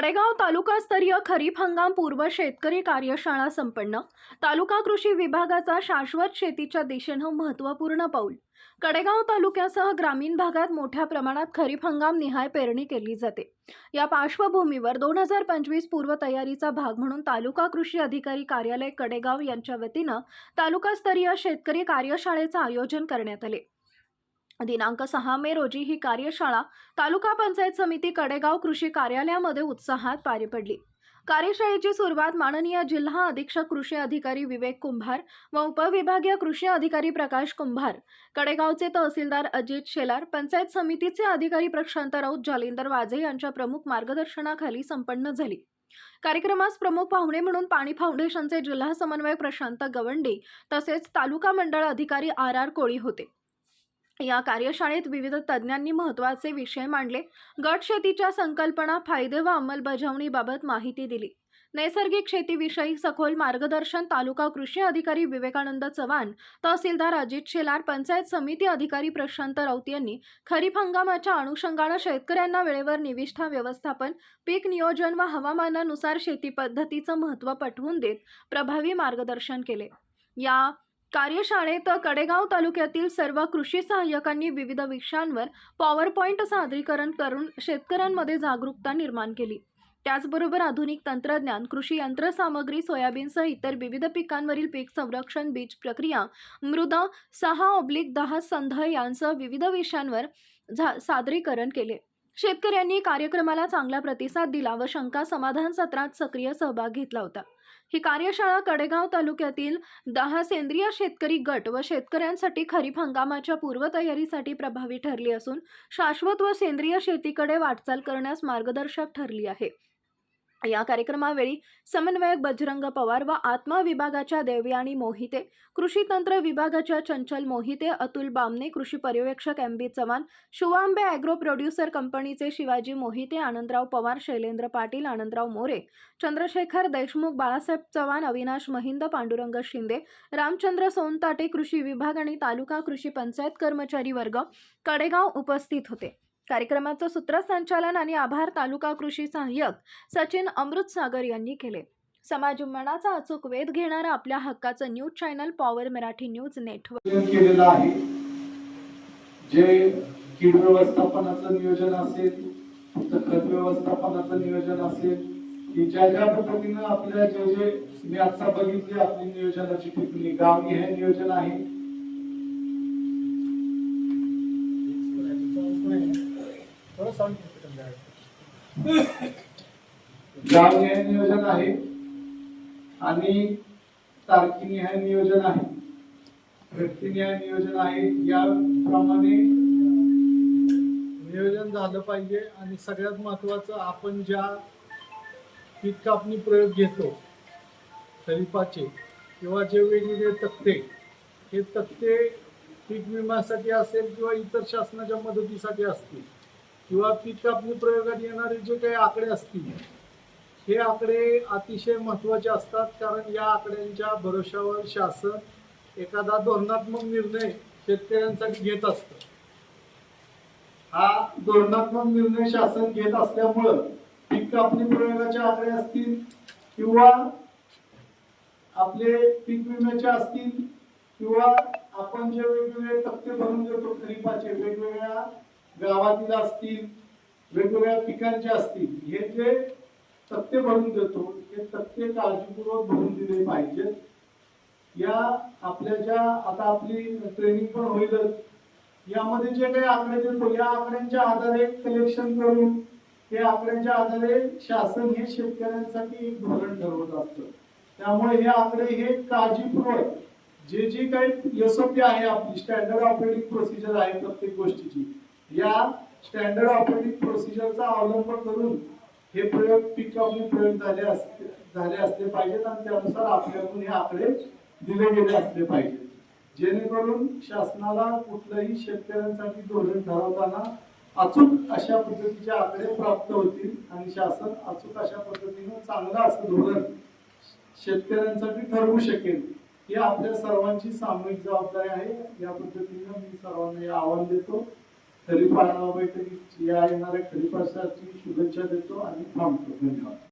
कडेगाव तालुकास्तरीय खरीप हंगाम पूर्व शेतकरी कार्यशाळा संपन्न. तालुका कृषी विभागाचा शाश्वत शेतीच्या दिशेनं महत्त्वपूर्ण पाऊल. कडेगाव तालुक्यासह ग्रामीण भागात मोठ्या प्रमाणात खरीप हंगाम निहाय पेरणी केली जाते. या पार्श्वभूमीवर दोन हजार पंचवीस पूर्वतयारीचा भाग म्हणून तालुका कृषी अधिकारी कार्यालय कडेगाव यांच्या वतीनं तालुकास्तरीय शेतकरी कार्यशाळेचं आयोजन करण्यात आले. दिनांक सहा मे रोजी ही कार्यशाळा तालुका पंचायत समिती कडेगाव कृषी कार्यालयामध्ये उत्साहात पार पडली. कार्यशाळेची सुरुवात माननीय जिल्हा अधीक्षक कृषी अधिकारी विवेक कुंभार व उपविभागीय कृषी अधिकारी प्रकाश कुंभार कडेगावचे तहसीलदार अजित शेलार पंचायत समितीचे अधिकारी प्रशांत राऊत जालिंदर वाजे यांच्या प्रमुख मार्गदर्शनाखाली संपन्न झाली. कार्यक्रमास प्रमुख पाहुणे म्हणून पाणी फाउंडेशनचे जिल्हा समन्वयक प्रशांत गवंडी तसेच तालुका मंडळ अधिकारी आर आर कोळी होते. या कार्यशाळेत विविध तज्ज्ञांनी महत्त्वाचे विषय मांडले. गट शेतीच्या संकल्पना फायदे व अंमलबजावणीबाबत माहिती दिली. नैसर्गिक शेतीविषयी सखोल मार्गदर्शन तालुका कृषी अधिकारी विवेकानंद चव्हाण तहसीलदार अजित शेलार पंचायत समिती अधिकारी प्रशांत राऊत यांनी खरीप हंगामाच्या अनुषंगानं शेतकऱ्यांना वेळेवर निविष्ठा व्यवस्थापन पीक नियोजन व हवामानानुसार शेती पद्धतीचं महत्त्व पटवून देत प्रभावी मार्गदर्शन केले. या कार्यशाळेत कडेगाव तालुक्यातील सर्व कृषी सहाय्यकांनी विविध विषयांवर पॉवर पॉईंट सादरीकरण करून शेतकऱ्यांमध्ये जागरूकता निर्माण केली. त्याचबरोबर आधुनिक तंत्रज्ञान कृषी यंत्रसामग्री सोयाबीनसह इतर विविध पिकांवरील पीक संरक्षण बीज प्रक्रिया मृदा सहा ऑब्लिक दहा संध यांसह विविध विषयांवर झा सादरीकरण केले. शेतकऱ्यांनी कार्यक्रमाला चांगला प्रतिसाद दिला व शंका समाधान सत्रात सक्रिय सहभाग घेतला होता. ही कार्यशाळा कडेगाव तालुक्यातील दहा सेंद्रिय शेतकरी गट व शेतकऱ्यांसाठी खरीप हंगामाच्या पूर्वतयारीसाठी प्रभावी ठरली असून शाश्वत व सेंद्रिय शेतीकडे वाटचाल करण्यास मार्गदर्शक ठरली आहे. या कार्यक्रमावेळी समन्वयक बजरंग पवार व आत्मा विभागाच्या देवयानी मोहिते कृषी तंत्र विभागाच्या चंचल मोहिते अतुल बामने कृषी पर्यवेक्षक M B Chavan Shuvambe agro producer कंपनीचे शिवाजी मोहिते आनंदराव पवार शैलेंद्र पाटील आनंदराव मोरे चंद्रशेखर देशमुख बाळासाहेब चव्हाण अविनाश महिंद पांडुरंग शिंदे रामचंद्र सोनताटे कृषी विभाग आणि तालुका कृषी पंचायत कर्मचारी वर्ग कडेगाव उपस्थित होते. कार्यक्रमाचं सूत्रसंचालन आणि आभार तालुका कृषी सहाय्यक सचिन अमृतसागर यांनी केले. समाज मनाचा अचूक वेध घेणारा आपल्या हक्काचं news channel power Marathi news network. केलेलं आहे. जे कीड व्यवस्थापनाचं नियोजन असेल खत व्यवस्थापनाचं नियोजन असेल की ज्या ज्या पद्धतीनं आपल्या जे जे मी आता बघितले आपली नियोजनाची टिप्पणी गावनी हे नियोजन आहे. गाव हे नियोजन आहे आणि तारखीनिहाय नियोजन आहे. व्यक्तिनिहाय नियोजन आहे. याप्रमाणे नियोजन झालं पाहिजे आणि सगळ्यात महत्वाचं आपण ज्या पीक कापणी प्रयोग घेतो खरीपाचे किंवा जे वेगवेगळे तक्ते हे तक्ते पीक विम्यासाठी असेल किंवा इतर शासनाच्या मदतीसाठी असतील. किंवा पीक कापणी प्रयोगात येणारे जे काही आकडे असतील हे आकडे अतिशय महत्त्वाचे असतात कारण या आकड्यांच्या भरोशावर शासन एखादा धोरणात्मक निर्णय शेतकऱ्यांसाठी घेत असतं. हा धोरणात्मक निर्णय शासन घेत असल्यामुळं पीक कापणी प्रयोगाचे आकडे असतील किंवा आपले पीक विम्याचे असतील किंवा आपण जे वेगवेगळे तक्ते भरून देतो खरीपाचे वेगवेगळ्या गावातील असतील वेगवेगळ्या पिकांचे असतील हे जे तथ्य भरून देतो हे तथ्य काळजीपूर्वक भरून दिले पाहिजेत या आपल्या ज्या आता आपली ट्रेनिंग पण होईलच. यामध्ये जे काही आकडे देतो या आकड्यांच्या आधारे कलेक्शन करून हे आकड्यांच्या आधारे शासन हे शेतकऱ्यांसाठी एक धोरण ठरवत असतं. त्यामुळे हे आकडे हे काळजीपूर्वक जे जे काही एसओपी आहे आपली स्टँडर्ड ऑपरेटिंग प्रोसिजर आहे प्रत्येक गोष्टीची या स्टँडर्ड ऑपरेटिंग प्रोसिजरचा अवलंब करून हे प्रयोग पीक कापणी प्रयोग झाले असते झाले असले पाहिजेत आणि त्यानुसार आपल्याकडून हे आकडे दिले गेले असले पाहिजेत. जेणेकरून शासनाला कुठलंही शेतकऱ्यांसाठी धोरण ठरवताना अचूक अशा पद्धतीचे आकडे प्राप्त होतील आणि शासन अचूक अशा पद्धतीने चांगलं असं धोरण शेतकऱ्यांसाठी ठरवू शकेल ही आपल्या सर्वांची सामूहिक जबाबदारी आहे. या पद्धतीनं मी सर्वांना हे आव्हान देतो. खरीप आढावा बैठकीत या येणाऱ्या खरीपासाठी शुभेच्छा देतो आणि थांबतो. धन्यवाद.